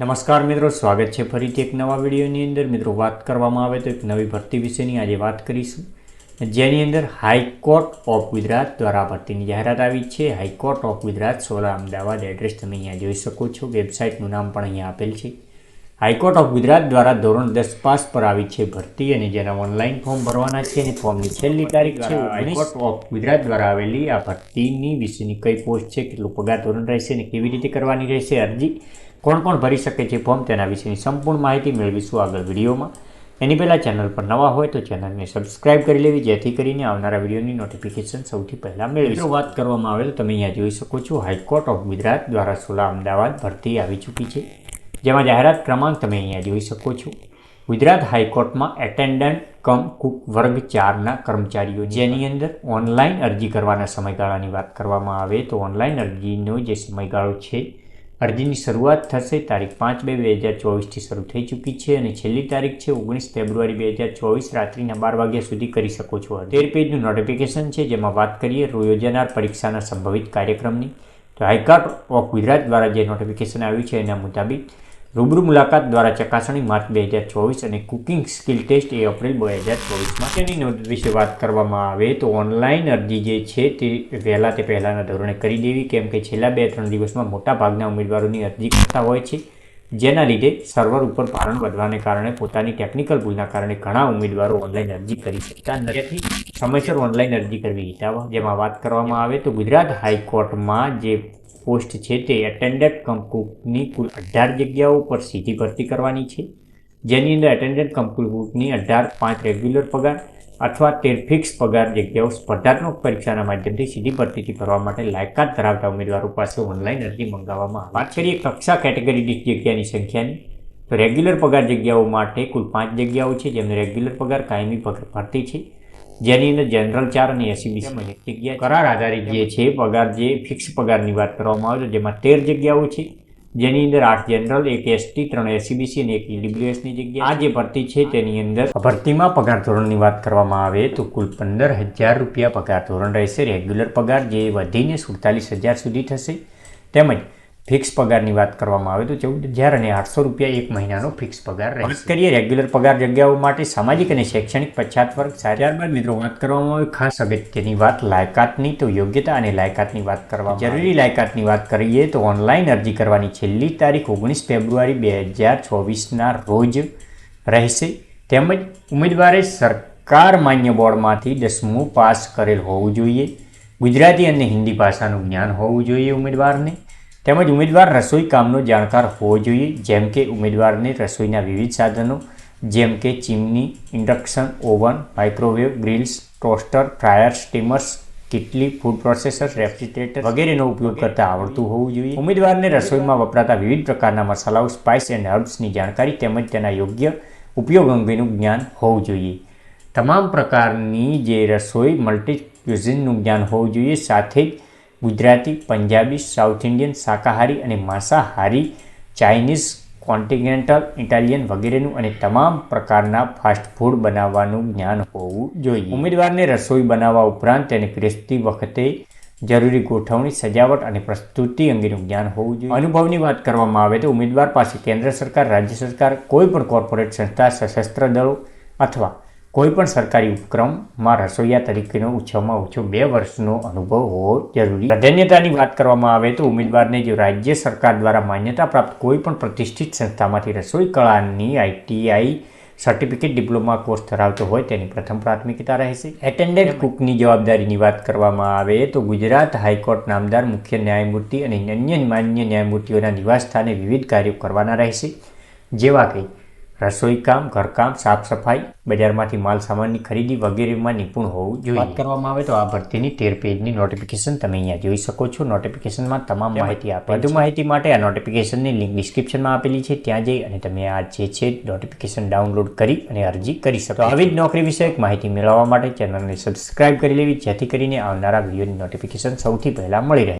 નમસ્કાર મિત્રો, સ્વાગત છે ફરીથી એક નવા વિડીયોની અંદર. મિત્રો, વાત કરવામાં આવે તો એક નવી ભરતી વિશેની આજે વાત કરીશું. જેની અંદર હાઈકોર્ટ ઓફ ગુજરાત દ્વારા ભરતીની જાહેરાત આવી છે. High court of Gujarat Sola Ahmedabad address તમે અહીંયા જોઈ શકો છો. વેબસાઇટનું નામ પણ અહીંયા આપેલ છે. હાઈકોર્ટ ઓફ ગુજરાત દ્વારા ધોરણ દસ પાસ પર આવી છે ભરતી અને જેના ઓનલાઈન ફોર્મ ભરવાના છે અને ફોર્મની છેલ્લી તારીખ છે હાઈકોર્ટ ઓફ ગુજરાત દ્વારા આવેલી આ ભરતીની વિશેની કઈ પોસ્ટ છે કેટલું પગાર ધોરણ રહેશે અને કેવી રીતે કરવાની રહેશે અરજી કોણ કોણ ભરી શકે છે ફોર્મ તેના વિશેની સંપૂર્ણ માહિતી મેળવીશું આગળ વિડીયોમાં. એની પહેલાં ચેનલ પર નવા હોય તો ચેનલને સબસ્ક્રાઇબ કરી લેવી જેથી કરીને આવનારા વિડીયોની નોટિફિકેશન સૌથી પહેલાં મેળવી વાત કરવામાં આવેલ તમે અહીંયા જોઈ શકો છો હાઈકોર્ટ ઓફ ગુજરાત દ્વારા સોલા અમદાવાદ ભરતી આવી ચૂકી છે. જેમાં જાહેરાત ક્રમાંક તમે અહીંયા જોઈ શકો છો. ગુજરાત હાઈકોર્ટમાં એટેન્ડન્ટ કમ કુક વર્ગ ચારના કર્મચારીઓ જેની અંદર ઓનલાઈન અરજી કરવાના સમયગાળાની વાત કરવામાં આવે તો ઓનલાઈન અરજીનો જે સમયગાળો છે, અરજીની શરૂઆત થશે તારીખ પાંચ બે બે હજાર ચોવીસથી શરૂ થઈ ચૂકી છે અને છેલ્લી તારીખ છે ઓગણીસ ફેબ્રુઆરી બે હજાર ચોવીસ રાત્રિના બાર વાગ્યા સુધી કરી શકો છો તેર પેજનું નોટિફિકેશન છે જેમાં વાત કરીએ યોજાનાર પરીક્ષાના સંભવિત કાર્યક્રમની. તો હાઈકોર્ટ ઓફ ગુજરાત દ્વારા જે નોટિફિકેશન આવ્યું છે એના મુતાબિક રૂબરૂ મુલાકાત દ્વારા ચકાસણી માર્ચ બે હજાર ચોવીસ અને કુકિંગ સ્કિલ ટેસ્ટ એ એપ્રિલ બે હજાર ચોવીસમાં તેની નોંધ વિશે વાત કરવામાં આવે તો ઓનલાઈન અરજી જે છે તે વહેલા તે પહેલાંના ધોરણે કરી દેવી. કેમ કે છેલ્લા બે ત્રણ દિવસમાં મોટા ભાગના ઉમેદવારોની અરજી કરતા હોય છે, જેના લીધે સર્વર ઉપર ભારણ વધવાને કારણે પોતાની ટેકનિકલ ભૂલના કારણે ઘણા ઉમેદવારો ઓનલાઈન અરજી કરી શકતા નથી. સમયસર ઓનલાઈન અરજી કરવી હિતાવા જેમાં વાત કરવામાં આવે તો ગુજરાત હાઈકોર્ટમાં જે પોસ્ટ છે તે એટેન્ડન્ટ કમ કુલ અઢાર જગ્યાઓ પર સીધી ભરતી કરવાની છે. જેની અંદર એટેન્ડન્ટ કમ કુકની અઢાર, પાંચ રેગ્યુલર પગાર અથવા તેર ફિક્સ પગાર જગ્યાઓ સ્પર્ધાત્મક પરીક્ષાના માધ્યમથી સીધી ભરતીથી ભરવા માટે લાયકાત ધરાવતા ઉમેદવારો પાસે ઓનલાઈન અરજી મંગાવવામાં વાત કરીએ કક્ષા કેટેગરી દીઠ જગ્યાની સંખ્યાની, તો રેગ્યુલર પગાર જગ્યાઓ માટે કુલ પાંચ જગ્યાઓ છે. જેમને રેગ્યુલર પગાર કાયમી ભરતી છે. જેની અંદર જનરલ ચાર અને એસીબી એક જગ્યા કરાર આધારિત જે છે પગાર જે ફિક્સ પગારની વાત કરવામાં આવે તો જેમાં તેર જગ્યાઓ છે. જેની અંદર આઠ જનરલ એક એસટી ત્રણ એસીબીસી અને એક ઈડબ્લ્યુએસની જગ્યા આ જે ભરતી છે તેની અંદર ભરતીમાં પગાર ધોરણની વાત કરવામાં આવે તો કુલ પંદર હજાર રૂપિયા પગાર ધોરણ રહેશે. રેગ્યુલર પગાર જે વધીને સુડતાલીસ હજાર સુધી થશે. તેમજ ફિક્સ પગારની વાત કરવામાં આવે તો ચૌદ હજાર અને આઠસો રૂપિયા એક મહિનાનો ફિક્સ પગાર રહેશે. કરીએ રેગ્યુલર પગાર જગ્યાઓ માટે સામાજિક અને શૈક્ષણિક પછાત વર્ગ ત્યારબાદ મિત્રો વાત કરવામાં આવે ખાસ અગત્યની વાત લાયકાતની તો યોગ્યતા અને લાયકાતની વાત કરવા જરૂરી લાયકાતની વાત કરીએ તો ઓનલાઈન અરજી કરવાની છેલ્લી તારીખ ઓગણીસ ફેબ્રુઆરી બે હજાર ચોવીસના રોજ રહેશે. તેમજ ઉમેદવારે સરકાર માન્ય બોર્ડમાંથી દસમું પાસ કરેલ હોવું જોઈએ. ગુજરાતી અને હિન્દી ભાષાનું જ્ઞાન હોવું જોઈએ ઉમેદવારને. તેમજ ઉમેદવાર રસોઈ કામનો જાણકાર હોવો જોઈએ, જેમ કે ઉમેદવારને રસોઈના વિવિધ સાધનો, જેમ કે chimney induction oven, microwave grills, toaster, fryer steamers કેટલી ફૂડ પ્રોસેસર રેફ્રિજરેટર વગેરેનો ઉપયોગ કરતા આવડતું હોવું જોઈએ. ઉમેદવારને રસોઈમાં વપરાતા વિવિધ પ્રકારના મસાલાઓ, સ્પાઇસ એન્ડ હર્બ્સની જાણકારી તેમજ તેના યોગ્ય ઉપયોગ અંગેનું જ્ઞાન હોવું જોઈએ. તમામ પ્રકારની જે રસોઈ, મલ્ટી ક્યુઝિનનું જ્ઞાન હોવું જોઈએ. સાથે જ ગુજરાતી, પંજાબી, સાઉથ ઇન્ડિયન, શાકાહારી અને માંસાહારી, ચાઇનીઝ, કોન્ટિનેન્ટલ, ઇટાલિયન વગેરેનું અને તમામ પ્રકારના ફાસ્ટ ફૂડ બનાવવાનું જ્ઞાન હોવું જોઈએ. ઉમેદવારને રસોઈ બનાવવા ઉપરાંત તેને પીરસતી વખતે જરૂરી ગોઠવણી, સજાવટ અને પ્રસ્તુતિ અંગેનું જ્ઞાન હોવું જોઈએ. અનુભવની વાત કરવામાં આવે તો ઉમેદવાર પાસે કેન્દ્ર સરકાર, રાજ્ય સરકાર, કોઈ પણ કોર્પોરેટ સંસ્થા, સશસ્ત્ર દળો અથવા કોઈ પણ સરકારી ઉપક્રમમાં રસોઈયા તરીકેનો ઓછામાં ઓછો બે વર્ષનો અનુભવ હોવો જરૂરી. પ્રાધાન્યતાની વાત કરવામાં આવે તો ઉમેદવારને જો રાજ્ય સરકાર દ્વારા માન્યતા પ્રાપ્ત કોઈ પણ પ્રતિષ્ઠિત સંસ્થામાંથી રસોઈ કળાની આઈટીઆઈ સર્ટિફિકેટ ડિપ્લોમા કોર્સ ધરાવતો હોય તેની પ્રથમ પ્રાથમિકતા રહેશે. એટેન્ડન્ટ કુકની જવાબદારીની વાત કરવામાં આવે તો ગુજરાત હાઈકોર્ટ નામદાર મુખ્ય ન્યાયમૂર્તિ અને અન્ય માન્ય ન્યાયમૂર્તિઓના નિવાસસ્થાને વિવિધ કાર્યો કરવાના રહેશે. જેવા કે રસોઈ કામ ઘરકામ સાફ સફાઈ બજારમાંથી માલ સામાનની ખરીદી વગેરેમાં નિપુણ હોવું જોઈએ. વાત કરવામાં આવે તો આ ભરતીની તેર પેજની નોટિફિકેશન તમે અહીંયા જોઈ શકો છો. નોટિફિકેશનમાં તમામ માહિતી આપે વધુ માહિતી માટે આ નોટિફિકેશનની લિંક ડિસ્ક્રિપ્શનમાં આપેલી છે. ત્યાં જઈ અને તમે આ જે છે નોટિફિકેશન ડાઉનલોડ કરી અને અરજી કરી શકો આવી જ નોકરી વિષયક માહિતી મેળવવા માટે ચેનલને સબસ્ક્રાઇબ કરી લેવી જેથી કરીને આવનારા વિડીયોની નોટિફિકેશન સૌથી પહેલાં મળી રહે.